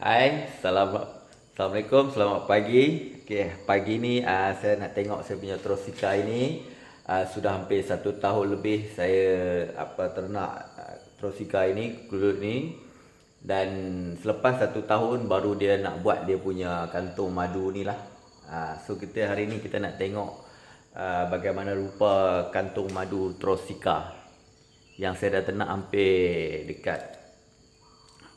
Hai, salam, Assalamualaikum, selamat pagi. Okey, pagi ni uh, saya nak tengok saya punya Trosika ini. Uh, sudah hampir satu tahun lebih saya apa ternak uh, Trosika ini, kulit ni. Dan selepas satu tahun baru dia nak buat dia punya kantung madu ni lah. Uh, so kita hari ni kita nak tengok uh, bagaimana rupa kantung madu Trosika yang saya dah ternak hampir dekat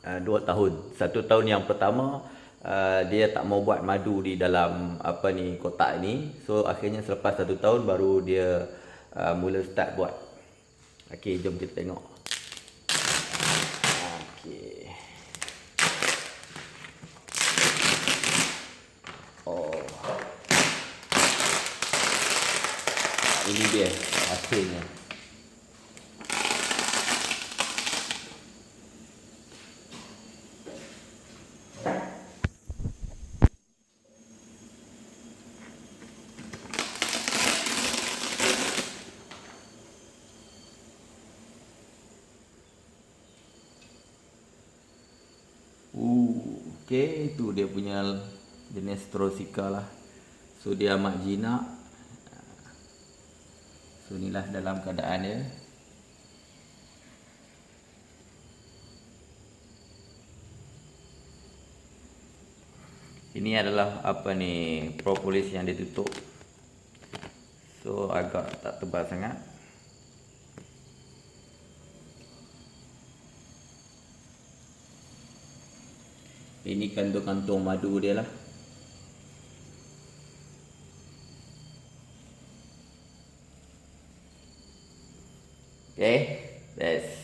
uh, dua tahun. Satu tahun yang pertama uh, dia tak mau buat madu di dalam apa ni kotak ni. So akhirnya selepas satu tahun baru dia uh, mula start buat. Okey, jom kita tengok. Okey. Oh. Ini dia hasilnya. Uh, okay, itu dia punya jenis Trosika lah. So dia amat jinak. So inilah dalam keadaan dia. Ini adalah apa ni propolis yang ditutup. So agak tak tebal sangat. Ini kantung-kantung madu dia lah. Okay.